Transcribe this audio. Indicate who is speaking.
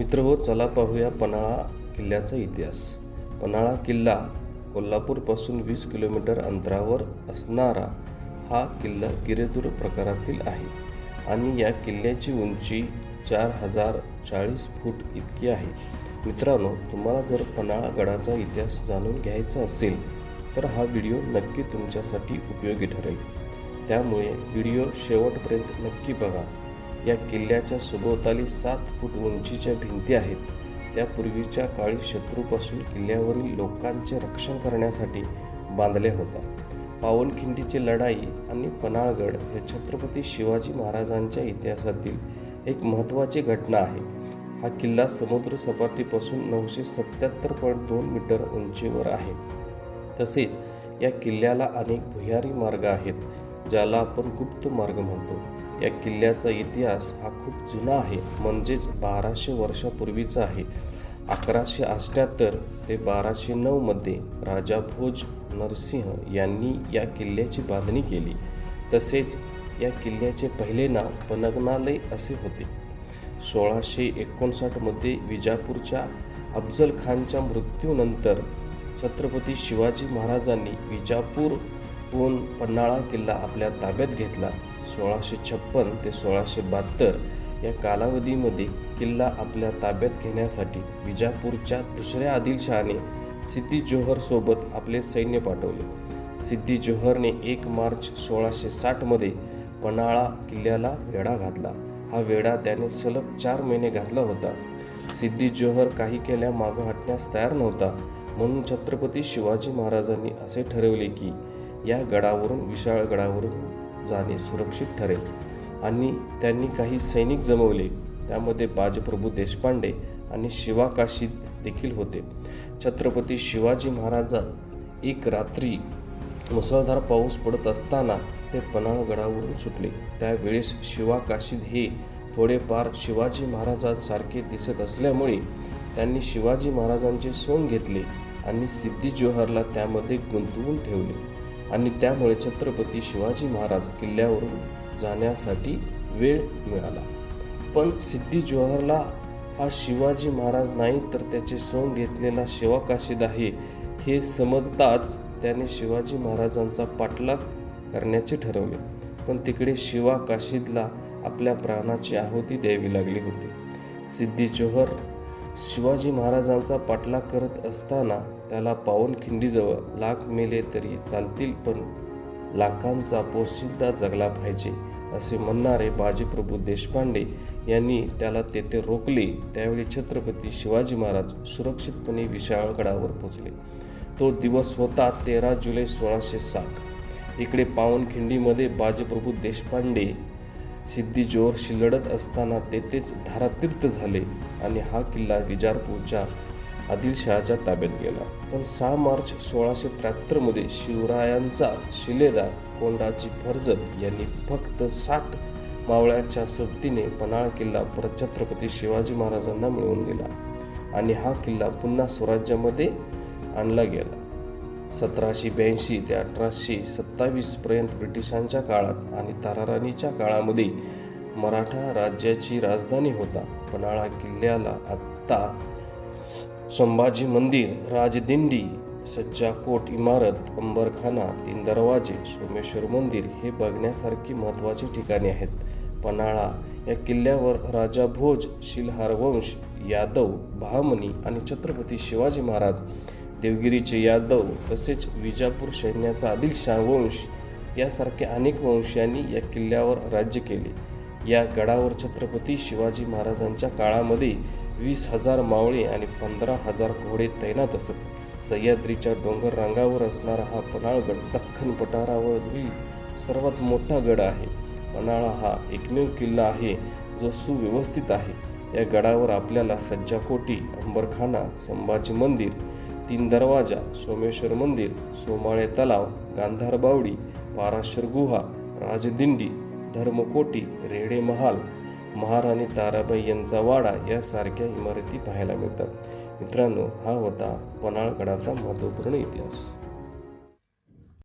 Speaker 1: मित्र हो चला पाहूया पन्हाळा किल्ल्याचा इतिहास. पन्हाळा किल्ला कोल्हापूरपासून वीस किलोमीटर अंतरावर असणारा हा किल्ला गिरेदुर प्रकारातील आहे आणि या किल्ल्याची उंची चार हजार चाळीस फूट इतकी आहे. मित्रांनो तुम्हाला जर पन्हाळा गडाचा इतिहास जाणून घ्यायचा असेल तर हा व्हिडिओ नक्की तुमच्यासाठी उपयोगी ठरेल. त्यामुळे व्हिडिओ शेवटपर्यंत नक्की बघा. या किल्ल्याच्या सभोवताली सात फूट उंचीच्या भिंती आहेत. त्या पूर्वीच्या काळी शत्रूपासून किल्ल्यावरील लोकांचे रक्षण करण्यासाठी बांधले होता पावनखिंडीची लढाई आणि पन्हाळगड हे छत्रपती शिवाजी महाराजांच्या इतिहासातील एक महत्त्वाची घटना आहे. हा किल्ला समुद्र सपाटीपासून नऊशे सत्याहत्तर पॉईंट दोन मीटर उंचीवर आहे. तसेच या किल्ल्याला अनेक भुयारी मार्ग आहेत ज्याला आपण गुप्त मार्ग म्हणतो. या किल्ल्याचा इतिहास हा खूप जुना आहे. म्हणजेच बाराशे वर्षापूर्वीचा आहे. अकराशे अठ्ठ्याहत्तर ते बाराशे नऊमध्ये राजा भोज नरसिंह यांनी या किल्ल्याची बांधणी केली. तसेच या किल्ल्याचे पहिले नाव पनगनालय असे होते. सोळाशे एकोणसाठमध्ये विजापूरच्या अफजल खानच्या मृत्यूनंतर छत्रपती शिवाजी महाराजांनी विजापूरहून पन्हाळा किल्ला आपल्या ताब्यात घेतला. सोळाशे छप्पन ते सोळाशे बहात्तर या कालावधीमध्ये किल्ला आपल्या ताब्यात घेण्यासाठी विजापूरच्या दुसऱ्या आदिलशहाने सिद्धी जोहरसोबत आपले सैन्य पाठवले. सिद्धी जोहरने एक मार्च सोळाशे साठमध्ये पन्हाळा किल्ल्याला वेढा घातला. हा वेढा त्याने सलग चार महिने घातला होता. सिद्धी जोहर काही केल्या मागं हटण्यास तयार नव्हता. म्हणून छत्रपती शिवाजी महाराजांनी असे ठरवले की या गडावरून विशाळ गडावरून जाणे सुरक्षित ठरेल. आणि त्यांनी काही सैनिक जमवले त्यामध्ये बाजप्रभू देशपांडे आणि शिवाकाशी देखील होते. छत्रपती शिवाजी महाराज एक रात्री मुसळधार पाऊस पडत असताना ते पन्हाळ गडावरून सुटले. त्यावेळेस शिवाकाशीद हे थोडेफार शिवाजी महाराजांसारखे दिसत असल्यामुळे त्यांनी शिवाजी महाराजांचे सोंग घेतले आणि सिद्धी जोहरला त्यामध्ये गुंतवून ठेवले. आणि त्यामुळे छत्रपती शिवाजी महाराज किल्ल्यावरून जाण्यासाठी वेळ मिळाला. पण सिद्धी जोहरला हा शिवाजी महाराज नाही तर त्याचे सोंग घेतलेला शिवाकाशीद आहे हे समजताच त्याने शिवाजी महाराजांचा पाठलाग करण्याचे ठरवले. पण तिकडे शिवा काशीदला आपल्या प्राणाची आहुती द्यावी लागली होती. सिद्धी जोहर शिवाजी महाराजांचा पाठलाग करत असताना त्याला पावनखिंडीजवळ लाख मेले तरी चालतील पण लाखांचा पोशिंदा जगला पाहिजे असे म्हणणारे बाजीप्रभू देशपांडे यांनी त्याला तेथे रोखले. त्यावेळी छत्रपती शिवाजी महाराज सुरक्षितपणे विशाळगडावर पोचले. तो दिवस होता तेरा जुलै सोळाशे साठ. इकडे पावनखिंडीमध्ये बाजीप्रभू देशपांडे सिद्धी लढत असताना तेथेच धारातीर्थ झाले आणि हा किल्ला विजारपूरच्या आदिलशहाच्या ताब्यात गेला. पण सहा मार्च सोळाशे त्र्याहत्तरमध्ये शिवरायांचा शिलेदार कोंडाची फर्जत यांनी फक्त साठ मावळ्याच्या सोबतीने पन्हाळा किल्ला परत छत्रपती शिवाजी महाराजांना मिळवून दिला आणि हा किल्ला पुन्हा स्वराज्यामध्ये आणला गेला. सतराशे ब्याऐंशी ते अठराशे सत्तावीसपर्यंत ब्रिटिशांच्या काळात आणि ताराराणीच्या काळामध्ये मराठा राज्याची राजधानी होता. पन्हाळा किल्ल्याला आत्ता संभाजी मंदिर राजदिंडी सज्जाकोट इमारत अंबरखाना तीन दरवाजे सोमेश्वर मंदिर हे बघण्यासारखी महत्त्वाची ठिकाणे आहेत. पन्हाळा या किल्ल्यावर राजा भोज शिलहार वंश यादव बहामनी आणि छत्रपती शिवाजी महाराज देवगिरीचे यादव तसेच विजापूर सैन्याचा आदिलशाह वंश यासारख्या अनेक वंशांनी या किल्ल्यावर राज्य केले. या गडावर छत्रपती शिवाजी महाराजांच्या काळामध्ये वीस हजार मावळे आणि पंधरा हजार घोडे तैनात असत. सह्याद्रीच्या डोंगर रांगावर असणारा हा पन्हाळगड दख्खन पठारावरील सर्वात मोठा गड आहे. पन्हाळा हा एकमेव किल्ला आहे जो सुव्यवस्थित आहे. या गडावर आपल्याला सज्जाकोटी अंबरखाना संभाजी मंदिर तीन दरवाजा सोमेश्वर मंदिर सोमाळे तलाव गांधार बावडी पाराशर गुहा राजदिंडी धर्मकोटी रेडे महाल महाराणी ताराबाई यांचा वाडा यासारख्या इमारती पाहायला मिळतात. मित्रांनो हा होता पन्हाळगडाचा महत्त्वपूर्ण इतिहास.